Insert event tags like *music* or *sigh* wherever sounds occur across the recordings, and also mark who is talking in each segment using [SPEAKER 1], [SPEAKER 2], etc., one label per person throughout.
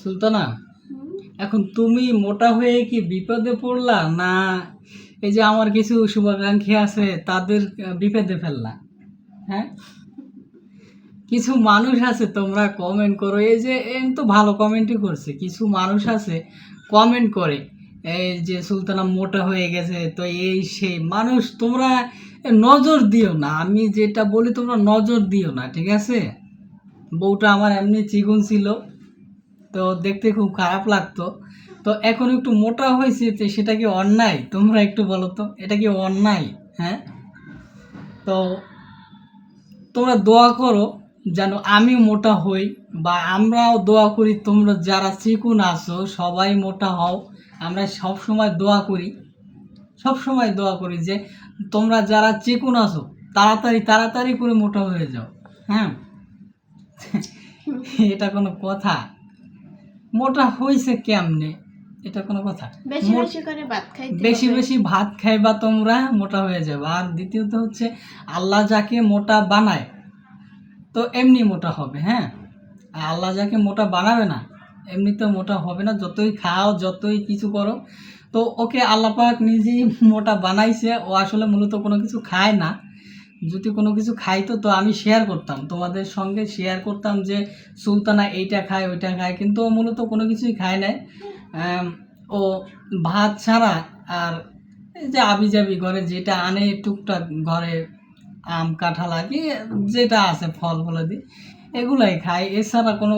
[SPEAKER 1] সুলতানা, এখন তুমি মোটা হয়ে কি বিপদে পড়লা না এই যে আমার কিছু শুভাকাঙ্ক্ষী আছে, তাদের বিপদে ফেললা? হ্যাঁ? কিছু মানুষ আছে, তোমরা কমেন্ট করো। এই যে এম তো ভালো কমেন্টই করছে। কিছু মানুষ আছে কমেন্ট করে, এই যে সুলতানা মোটা হয়ে গেছে, তো এই সেই মানুষ তোমরা নজর দিও না। আমি যেটা বলি, তোমরা নজর দিও না, ঠিক আছে? বউটা আমার এমনি চিকন ছিল। তো দেখতে খুব খারাপ লাগতো। তো এখন একটু মোটা হয়েছে তো সেটা কি অন্যায়? তোমরা একটু বলো তো, এটা কি অন্যায়? হ্যাঁ? তো তোমরা দোয়া করো যেন আমি মোটা হই বা আমরাও দোয়া করি, তোমরা যারা চিকুন আছো সবাই মোটা হও। আমরা সব সময় দোয়া করি, সব সময় দোয়া করি যে তোমরা যারা চিকুন আছো, তাড়াতাড়ি তাড়াতাড়ি করে মোটা হয়ে যাও। হ্যাঁ? *laughs* এটা কোনো কথা। মোটা হয়েছে কেমনে? এটা কোনো কথা?
[SPEAKER 2] বেশি বেশি করে ভাত খাই
[SPEAKER 1] বেশি
[SPEAKER 2] হবে।
[SPEAKER 1] বেশি ভাত খাইবা তোমরা মোটা হয়ে যাবে। আর দ্বিতীয়ত হচ্ছে আল্লাহ যাকে মোটা বানায় তো এমনি মোটা হবে হ্যাঁ? আর আল্লাহ যাকে মোটা বানাবে না এমনিতে মোটা হবে না। যতই খাও যতই কিছু করো তো ওকে আল্লাহ পাক নিজেই মোটা বানাইছে। ও আসলে মূলত কোনো কিছু খায় না। যদি কোনো কিছু খাইতো তো আমি শেয়ার করতাম। তোমাদের সঙ্গে শেয়ার করতাম যে, সুলতানা এইটা খায়, ওইটা খায়। কিন্তু ও মূলত কোনো কিছুই খায় নাই। ও ভাত ছাড়া আর এই যে আবি যাবি ঘরে যেটা আনে, টুকটাক ঘরে আম, কাঁঠাল কি যেটা আছে ফল ফলাদি এগুলাই খায়। এছাড়া কোনো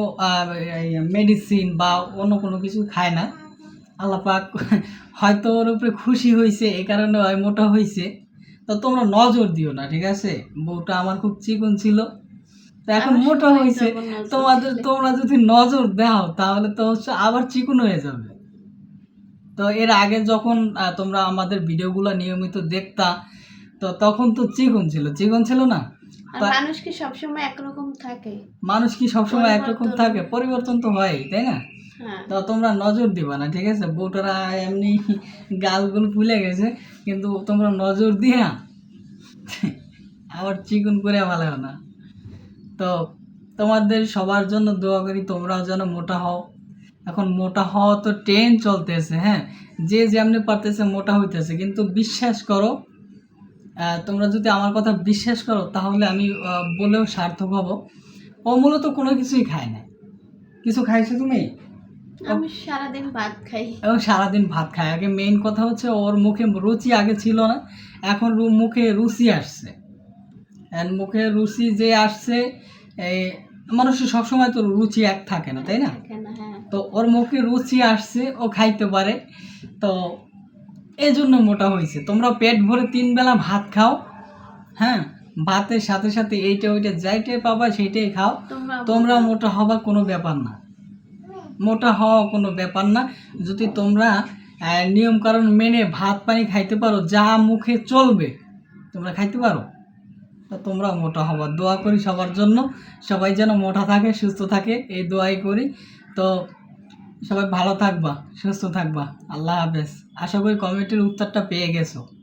[SPEAKER 1] মেডিসিন বা অন্য কোনো কিছু খায় না। আল্লাহ পাক হয়তো ওর উপরে খুশি হয়েছে এই কারণে মোটা হয়েছে তো তোমরা নজর দিও না ঠিক আছে? বউটা আমার খুব চিকন ছিল। তো এখন মোটা হয়েছে। তোমাদের তোমরা যদি নজর দাও তাহলে তো হচ্ছে আবার চিকন হয়ে যাবে। তো এর আগে যখন তোমরা আমাদের ভিডিওগুলো নিয়মিত দেখতা তো তখন তো চিকন ছিল। চিকন ছিল না?
[SPEAKER 2] মানুষ কি সবসময় একরকম থাকে?
[SPEAKER 1] মানুষ কি সবসময় একরকম থাকে? পরিবর্তন তো হয় তাই না? তো তোমরা নজর দিবা না, ঠিক আছে? বউটারা এমনি গালগুলো ফুলে গেছে, কিন্তু তোমরা নজর দিয়া আবার চিকন করে ভালো না। তো তোমাদের সবার জন্য দোয়া করি, তোমরাও যেন মোটা হও। এখন মোটা হওয়া তো ট্রেন চলতেছে হ্যাঁ? যে যেমনি পারতেছে, মোটা হইতেছে। কিন্তু বিশ্বাস করো তোমরা যদি আমার কথা বিশ্বাস করো, তাহলে আমি বলেও সার্থক হব। ও মূলত কোনো কিছুই খায় না। কিছু খাইছো তুমি?
[SPEAKER 2] আমি সারাদিন ভাত খাই।
[SPEAKER 1] এবং সারাদিন ভাত খায়। আগে মেইন কথা হচ্ছে ওর মুখে রুচি আগে ছিল না এখন মুখে রুচি আসছে। মুখে রুচি যে আসছে এই মানুষের সবসময় তো রুচি এক থাকে না তাই না?
[SPEAKER 2] হ্যাঁ।
[SPEAKER 1] তো ওর মুখে রুচি আসছে ও খাইতে পারে। তো এই জন্য মোটা হয়েছে। তোমরা পেট ভরে তিন বেলা ভাত খাও হ্যাঁ? ভাতের সাথে সাথে এইটা ওইটা যাইটাই পাবা সেইটাই খাও। তোমরা মোটা। হওয়া কোনো ব্যাপার না। মোটা হওয়া কোনো ব্যাপার না। যদি তোমরা আহ, নিয়ম কারণ মেনে ভাত পানি খাইতে পারো যা মুখে চলবে তোমরা খাইতে পারো। তা তোমরা মোটা হবা। দোয়া করি সবার জন্য। সবাই যেন মোটা থাকে সুস্থ থাকে এই দোয়াই করি। তো সবাই ভালো থাকবা সুস্থ থাকবা। আল্লাহ হাফেজ। আশা করি কমেন্টের উত্তরটা পেয়ে গেছো।